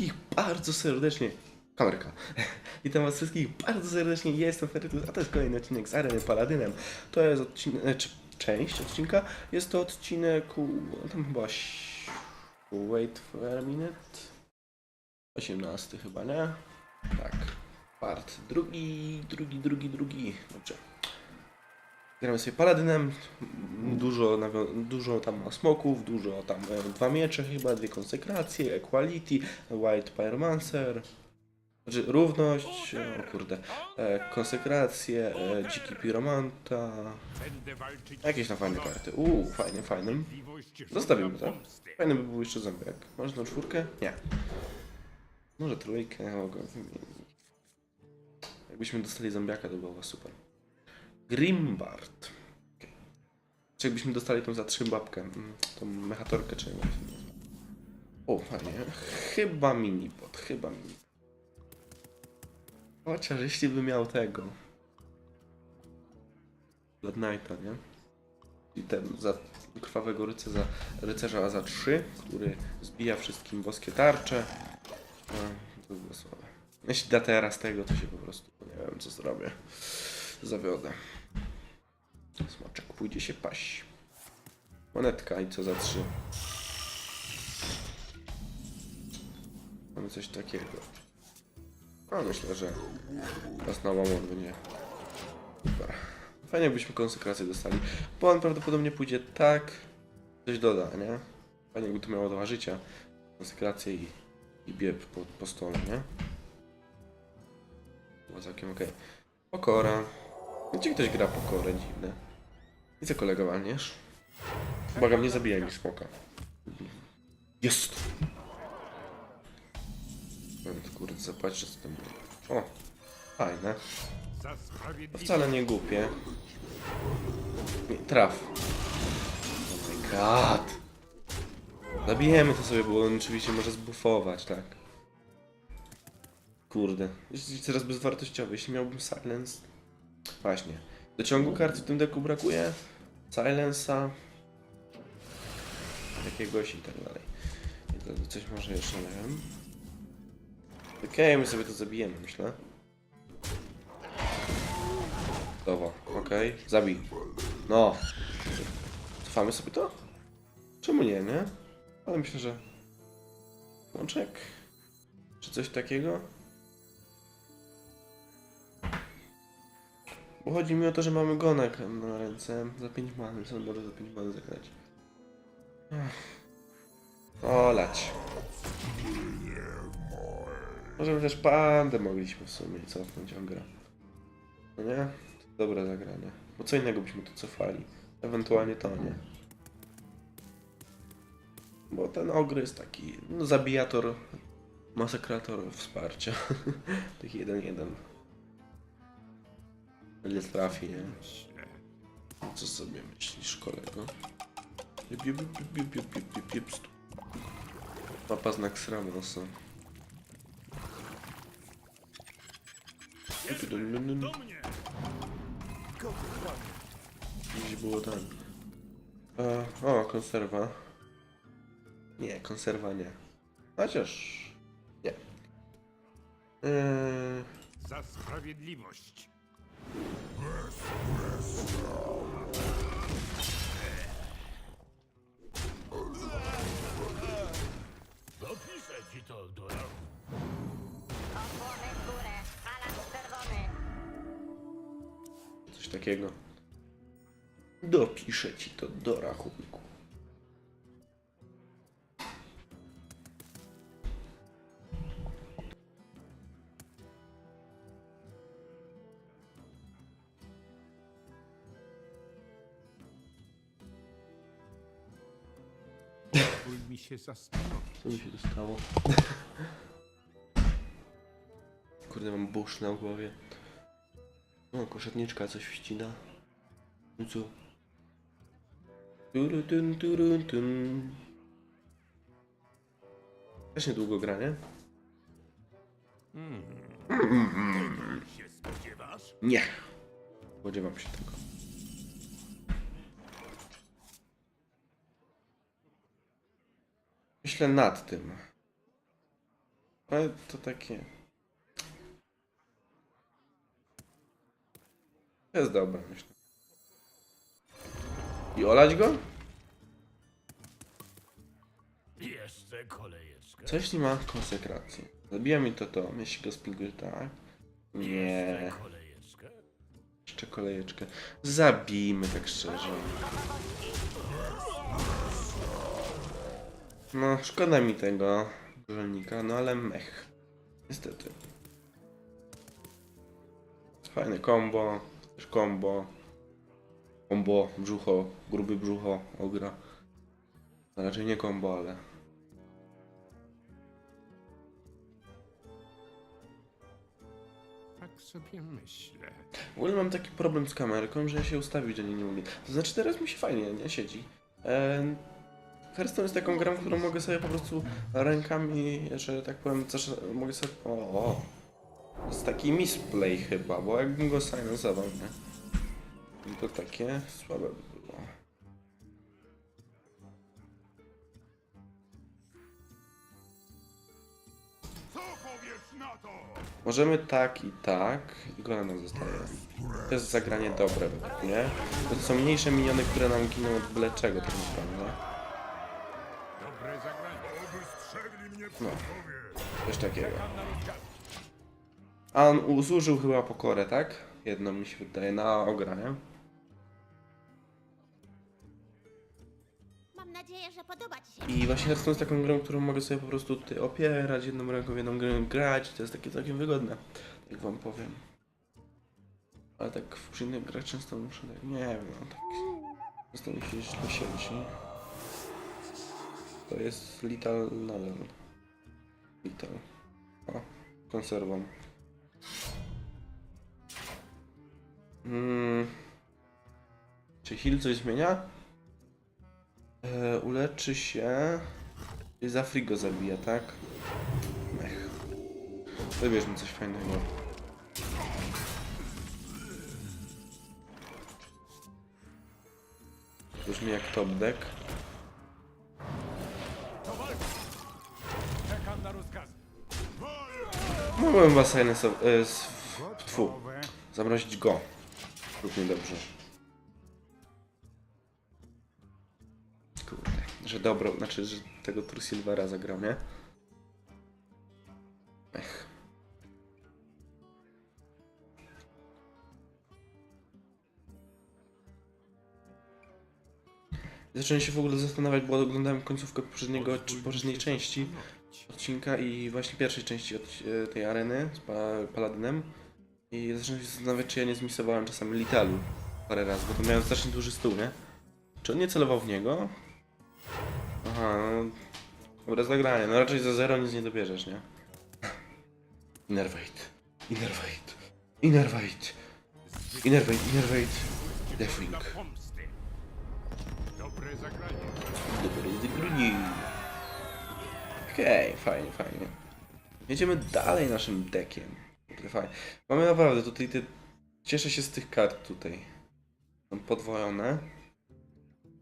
wszystkich bardzo serdecznie. Kamerka. Witam was wszystkich bardzo serdecznie. Jestem Ferytus, a to jest kolejny odcinek z Areny Paladynem. To jest odcinek, czy część odcinka. Jest to odcinek, tam chyba... Wait for a minute. 18 chyba, nie? Tak. Part drugi, drugi, drugi, drugi. Dobrze. Gramy sobie Paladynem. Dużo, dużo tam smoków, dużo tam e, dwa miecze chyba, dwie konsekracje, equality, white pyromancer. Znaczy równość, o kurde, e, konsekracje, e, dziki piromanta. Jakieś tam fajne karty. Uuu, fajnie, fajnym. Zostawimy to. Fajny by był jeszcze zombiak. Może tą czwórkę? Nie. Może trójkę, mogę. Jakbyśmy dostali zombiaka, to byłoby super. Grimbard. Okay. Czy jakbyśmy dostali tą za trzy babkę, mm, tą mechatorkę, czy jak. O, fajnie. Chyba minipod, chyba minipod. Chociaż jeśli by miał tego. Blood Knighta, nie? I ten za krwawego rycerza, rycerza za 3, który zbija wszystkim boskie tarcze. No, to. Jeśli da teraz tego, to się po prostu nie wiem co zrobię. Zawiodę. Smoczek pójdzie się paść. Monetka i co za 3. Mamy coś takiego. A myślę, że raz na łamon będzie. Super. Fajnie jakbyśmy konsekrację dostali. Bo on prawdopodobnie pójdzie tak. Coś doda, nie? Fajnie jakby to miało dwa życia. Konsekrację i, i bieb po, po stole, nie? Było całkiem okej. Pokora. Gdzie ktoś gra pokorę? Dziwne. I co kolega walniesz? Błagam, nie zabijaj mi smoka. Jest! Kurde, co tam było. O! Fajne. To wcale nie głupie. Nie, traf. Oh my god. Zabijemy to sobie, bo on oczywiście może zbufować, tak. Kurde. Jest coraz bezwartościowy. Jeśli miałbym silence... Właśnie. Do ciągu kart w tym deku brakuje. Silensa. Jakiegoś i tak dalej. I to coś może jeszcze, nie wiem. Okej, my sobie to zabijemy, myślę. Dobra, okej. Zabij. No. Cofamy sobie to? Czemu nie, nie? Ale myślę, że... Łączek? Czy coś takiego? Chodzi mi o to, że mamy gonek na ręce. Za 5 many, co może za 5 many zagrać? Olać. Może też pandę mogliśmy w sumie cofnąć, on gra. No nie? To dobre zagranie. Bo co innego byśmy tu cofali. Ewentualnie to nie. Bo ten ogry jest taki no, zabijator, masakrator wsparcia. taki jeden jeden. Nie trafi, nie? Co sobie myślisz, kolego? Jep. Papa znak Sramosa. Gdzieś było tam. E, o, konserwa. Nie, konserwa nie. Chociaż. Nie. Eee, Za sprawiedliwość. Dopiszę ci to do Osłony w górę, alarm czerwony. coś takiego. Dopiszę ci to do rachunku. Mi się zastanowić. Co mi się dostało? Kurde, mam burz na głowie. O, koszatniczka coś wścina. No co? Turu, tun, turu, tun. Też niedługo gra, nie? się spodziewasz? Nie. Spodziewam się tego. Myślę nad tym. Ale to takie... To jest dobre, myślę. I olać go? Jeszcze kolejeczkę. Co jeśli ma konsekrację? Zabija mi to to, jeśli go spilguje tak. Nie, kolejeczkę. jeszcze kolejeczkę. Zabijmy tak szczerze. No, szkoda mi tego górnika, no ale mech. Niestety. Fajne combo, też combo. Combo, brzucho, gruby brzucho, ogra. No, raczej nie combo, ale... Tak sobie myślę. W ogóle mam taki problem z kamerką, że ja się ustawić do niej nie mogę. To znaczy teraz mi się fajnie, nie? Siedzi. Eee, Hearthstone jest taką grą, którą mogę sobie po prostu rękami, że tak powiem, też mogę sobie... O, o. Jest taki misplay chyba, bo jakbym go silensował, nie? To takie słabe by było. Na? Możemy tak i tak i go nam zostaje. To jest zagranie dobre mnie. To są mniejsze miniony, które nam giną od byle czego tak naprawdę. Dobre zagranie. Wystrzegli mnie No. Coś takiego. A on zużył chyba pokorę, tak? Jedno mi się wydaje, na ogra, nie? Mam nadzieję, że podoba ci się. I właśnie Hearthstone jest taką grą, którą mogę sobie po prostu tutaj opierać, jedną ręką w jedną grę grać. To jest takie całkiem wygodne, jak wam powiem. Ale tak w innych grach często muszę tak, nie wiem, no tak... Często mi się źle siedzi. To jest Little Nadal. Little. O, konserwą. Mm. Czy heal coś zmienia? E, uleczy się. I za free go zabija, tak? Mech. Wybierzmy coś fajnego. Brzmi jak top deck. Mogłem was silensować. E, tfu. Zamrozić go. Lub nie dobrze. Kurde. Że dobro, znaczy, że tego Tursilvera zagrał, nie? Ech. Zacząłem się w ogóle zastanawiać, bo oglądałem końcówkę poprzedniego, poprzedniej części odcinka i właśnie pierwszej części od, e, tej areny z pa, Paladynem. I zacząłem się zastanawiać, czy ja nie zmisowałem czasami Litalu parę razy, bo to miałem strasznie duży stół, nie? Czy on nie celował w niego? Aha, no... Dobre zagranie, no raczej za zero nic nie dobierzesz, nie? Innervate, Innervate, Innervate, Innervate, Innervate, pomsty. Dobre zagranie. Okej, fajnie, fajnie. Jedziemy dalej naszym dekiem. Fajnie. Mamy naprawdę tutaj te... Cieszę się z tych kart tutaj. Są podwojone.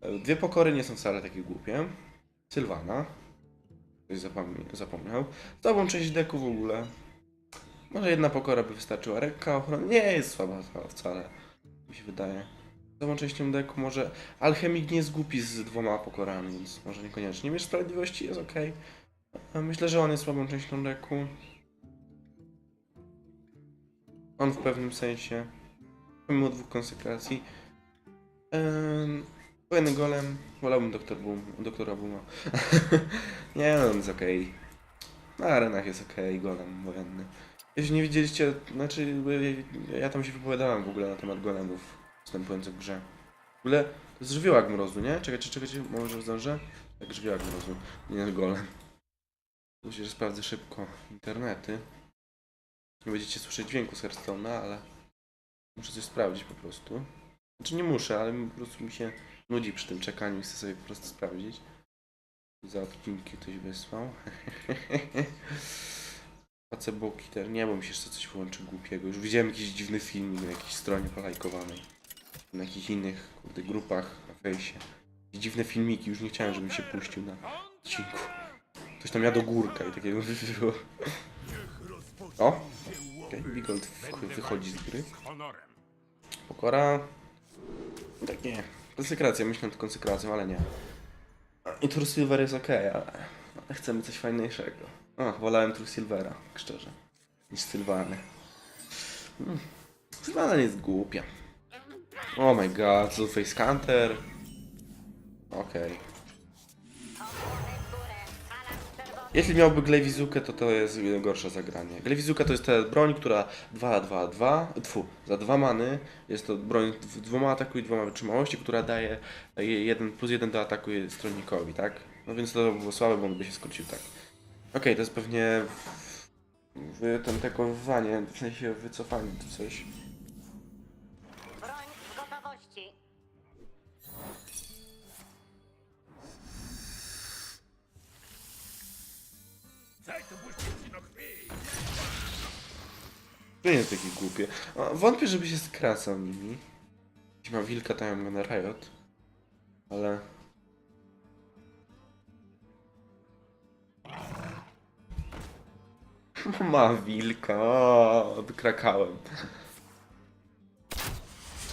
E, Dwie pokory nie są wcale takie głupie. Sylwana. Ktoś zapomni- zapomniał. Całą część deku w ogóle. Może jedna pokora by wystarczyła. Rekka ochrony nie jest słaba wcale. Mi się wydaje. Całą częścią deku może... Alchemik nie jest głupi z dwoma pokorami, więc może niekoniecznie. Miecz Sprawiedliwości jest ok. Myślę, że on jest słabą częścią deku. On w pewnym sensie. Pomimo dwóch konsekracji. Ehm, golem. Wolałbym doktor Boom, doktora Booma. nie no, on jest okej. Na arenach jest okej, golem wojenny. Jeśli nie widzieliście, znaczy ja tam się wypowiadałem w ogóle na temat golemów występujących w grze. W ogóle to jest żywiołak mrozu, nie? Czekajcie, czekajcie, może zdążę? Tak, żywiołak mrozu, nie golem. Myślę, że sprawdzę szybko internety. Nie będziecie słyszeć dźwięku z Hearthstone'a, ale muszę coś sprawdzić po prostu. Znaczy nie muszę, ale po prostu mi się nudzi przy tym czekaniu i chcę sobie po prostu sprawdzić. Za odcinki ktoś wysłał. Facebooki też. Nie, bo mi się jeszcze coś wyłączy głupiego. Już widziałem jakiś dziwny filmik na jakiejś stronie polajkowanej. Na jakichś innych kurde, grupach na fejsie. Dziwne filmiki, już nie chciałem, żeby mi się puścił na odcinku. Ktoś tam jadł górka i takiego. O! Okej, Bigold wychodzi z gry. Pokora... Tak nie. Konsekracja, myślę nad konsekracją, ale nie. I True Silver jest okej, ale... chcemy coś fajniejszego. O, wolałem True Silvera, szczerze. Niż Sylwany. Hmm. Sylwana nie jest głupia. Oh my god, co Face Counter? Okej. Osłony Jeśli miałby Glewizukę, to to jest gorsze zagranie. Glewizuka to jest ta broń, która 2, 2, 2, tfu, za dwa many jest to broń w dwoma ataku i dwoma wytrzymałości, która daje je- jeden plus jeden do ataku stronnikowi, tak? No więc to było słabe, bo on by się skrócił tak. Okej, to jest pewnie w, ten tekowanie, w sensie wycofanie czy coś. To nie jest takie głupie. Wątpię, żeby się skracał nimi. Jeśli ma wilka, to ja mam na Riot. Ale... Ma wilka, o, odkrakałem.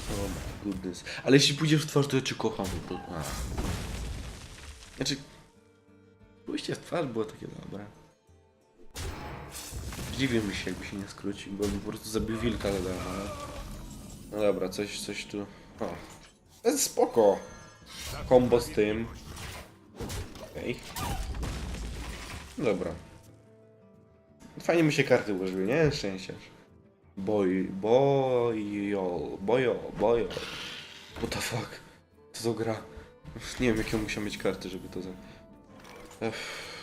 Oh my goodness. Ale jeśli pójdziesz w twarz, to ja cię kocham po. Znaczy... Pójście w twarz było takie dobre. Dziwię mi się, jakby się nie skrócił, bo po prostu zabił wilka dodałem, ale... No dobra, coś, coś tu... O. To jest spoko! Kombo z tym. Okej. Dobra. Fajnie mi się karty ułożyły, nie? Szczęściarz. Boj... Bojo... Bojo... Bojo... What the fuck? Co to gra? Nie wiem, jakie muszę mieć karty, żeby to za... Ech,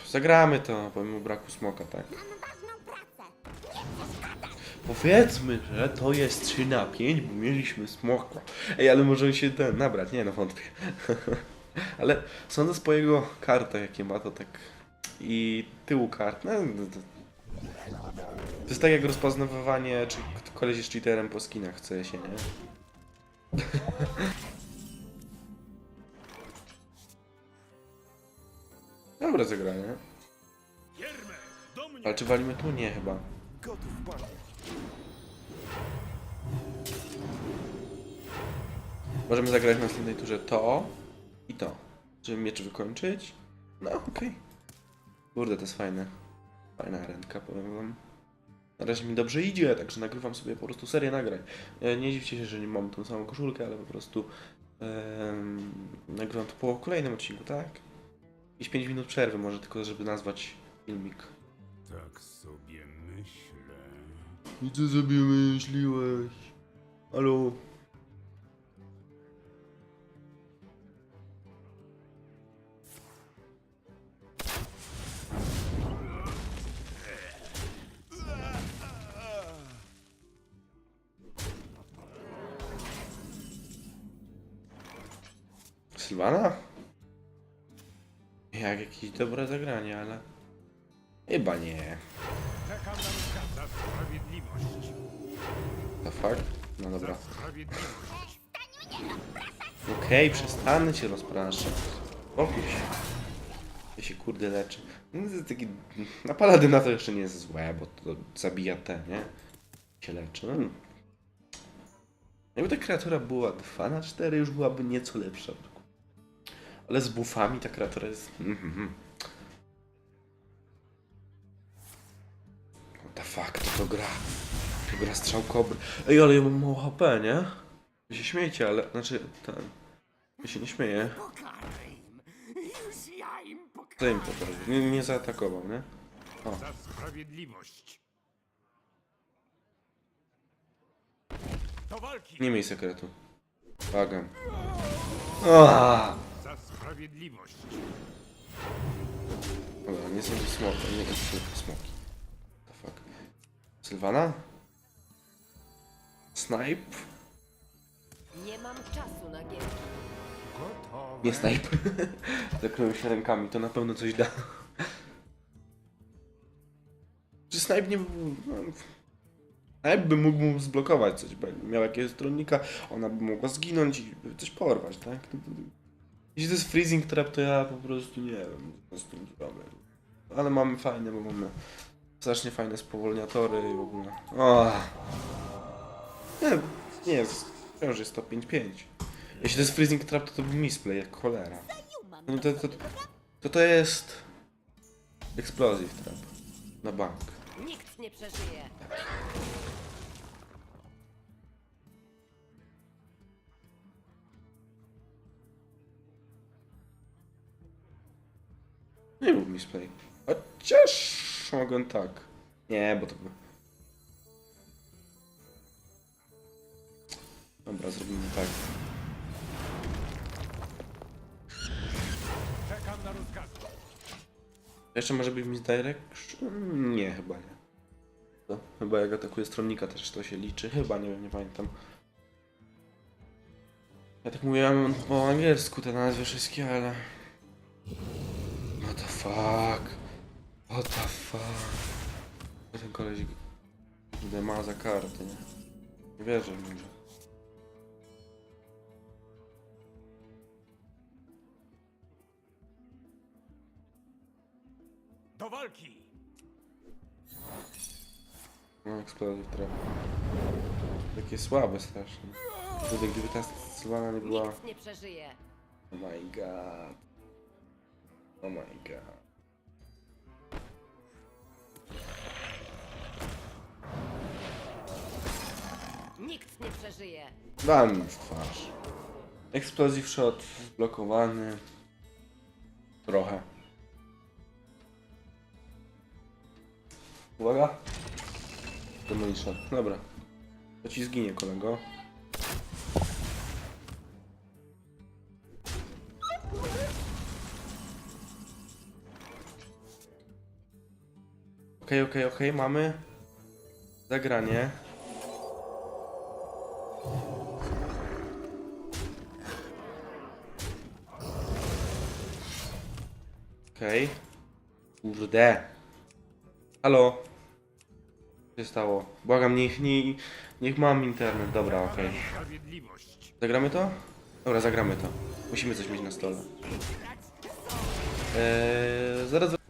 zagramy to, pomimo braku smoka, tak? Powiedzmy, że to jest 3 na 5, bo mieliśmy smoka. Ej, ale może on się ten nabrać, nie no wątpię. ale sądzę z po jego kartach, jakie ma, to tak... I tyłu kart, no, to... Jest tak jak rozpoznawanie, czy koleś jest cheaterem po skinach w CS-ie, nie? Dobre zagranie. Ale czy walimy tu? Nie chyba. Gotów, Możemy zagrać w następnej turze to i to. Żeby miecz wykończyć. No okej. Kurde, to jest fajne. Fajna arenka, powiem wam. Na razie mi dobrze idzie, także nagrywam sobie po prostu serię nagrań. E, Nie dziwcie się, że nie mam tą samą koszulkę, ale po prostu em, nagrywam to po kolejnym odcinku, tak? Jakieś 5 minut przerwy może tylko, żeby nazwać filmik. Tak sobie myślę. I co sobie myśliłeś? Halo? Sylwana? Jak jakieś dobre zagranie, ale... Chyba nie. Czekam na rozkaz. Za sprawiedliwość. The fuck? No dobra. Za sprawiedliwość. Okej, przestanę cię rozpraszać. Spokój się. Ja się kurde leczę. No, to jest taki... Na paladyna to jeszcze nie jest złe, bo to zabija te, nie? Się leczy. No. Jakby ta kreatura była 2 na 4 już byłaby nieco lepsza. Ale z buffami ta kreatura jest... Mhm. What the fuck, to to gra. To gra strzał kobry. Ej, ale ja mam mało HP, nie? Wy się śmiejecie, ale... Znaczy, ten... Ja się nie śmieję. Co im to zrobił? Nie, nie zaatakował, nie? Za sprawiedliwość. Walki. Nie miej sekretu. Błagam. Aaaa! Sprawiedliwość. Dobra, nie są to smoki, nie są to smoki. The fuck. Sylwana? Snipe? Nie mam czasu na gierki. Gotowe. Nie snipe. Zakryłem się rękami, to na pewno coś da. Czy snipe nie był... No, snipe by mógł mu zblokować coś, bo jakby miał jakiegoś stronnika, ona by mogła zginąć i coś porwać, tak? Jeśli to jest freezing trap, to ja po prostu nie wiem, co z tym zrobię. ale mamy fajne, bo mamy strasznie fajne spowolniatory i w ogóle. O. Nie, nie jest, wciąż jest to 5-5. Jeśli to jest freezing trap, to to był misplay, jak cholera. No to, to, to, to jest explosive trap. Na bank. Nikt nie przeżyje. Nie był misplay. Chociaż mogłem tak. Nie, bo to był... Dobra, zrobimy tak. Czekam na rozkaz. Jeszcze może być misdirection? Nie, chyba nie. To, chyba jak atakuje stronnika też to się liczy. Chyba, nie wiem, nie pamiętam. Ja tak mówiłem po angielsku te nazwy wszystkie, ale... Fuck? What the fuck? Ten koleś... Kurde, ma za karty, nie? Nie wierzę w niego. Do walki! No, Explosive Trap. Takie słabe strasznie. Gdyby ta Sylwana nie była... Nikt nie przeżyje. Oh my god. Oh my god. Nikt nie przeżyje. Dam w twarz. Explosive shot zblokowany. Trochę. Uwaga. Demolition. Dobra. To ci zginie, kolego. Okej, okej, okej, mamy zagranie. Okej. Kurde. Halo. Co się stało? Błagam, niech, nie, niech mam internet. Dobra, okej. Sprawiedliwość. Zagramy to? Dobra, zagramy to. Musimy coś mieć na stole. Eee, zaraz...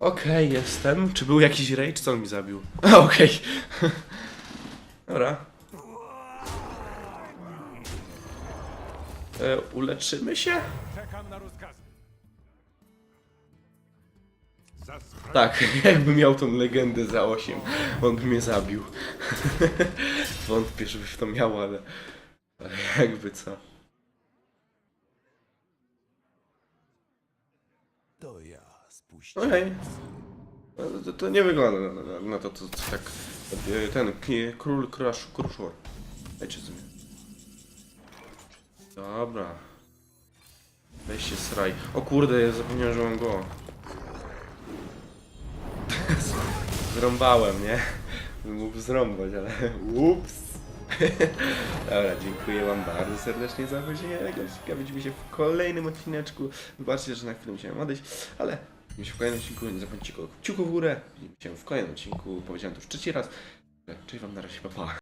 Okej, jestem. Czy był jakiś rage? Co on mi zabił? A, Okej. Dobra. E, uleczymy się? Czekam na rozkazy. Za spra- Tak, jakby miał tą legendę za 8, on by mnie zabił. Wątpię, żeby w to miał, ale, ale jakby co. To ja spuść. Okej. No, To, to nie wygląda na, na, na to, co tak. Ten król crush, kruszor. Dajcie sobie. Dobra. Weź się sraj. O kurde, ja zapomniałem, że mam go. Zrąbałem, nie? Mógł zrąbać, ale ups. Dobra, dziękuję wam bardzo serdecznie za obejrzenie odcinka. Widzimy się w kolejnym odcineczku. Wybaczcie, że na chwilę musiałem odejść, ale widzimy się w kolejnym odcinku. Nie zapomnijcie kciuków w górę. Widzimy się w kolejnym odcinku. Powiedziałem to już trzeci raz. Cześć wam, na razie, pa pa.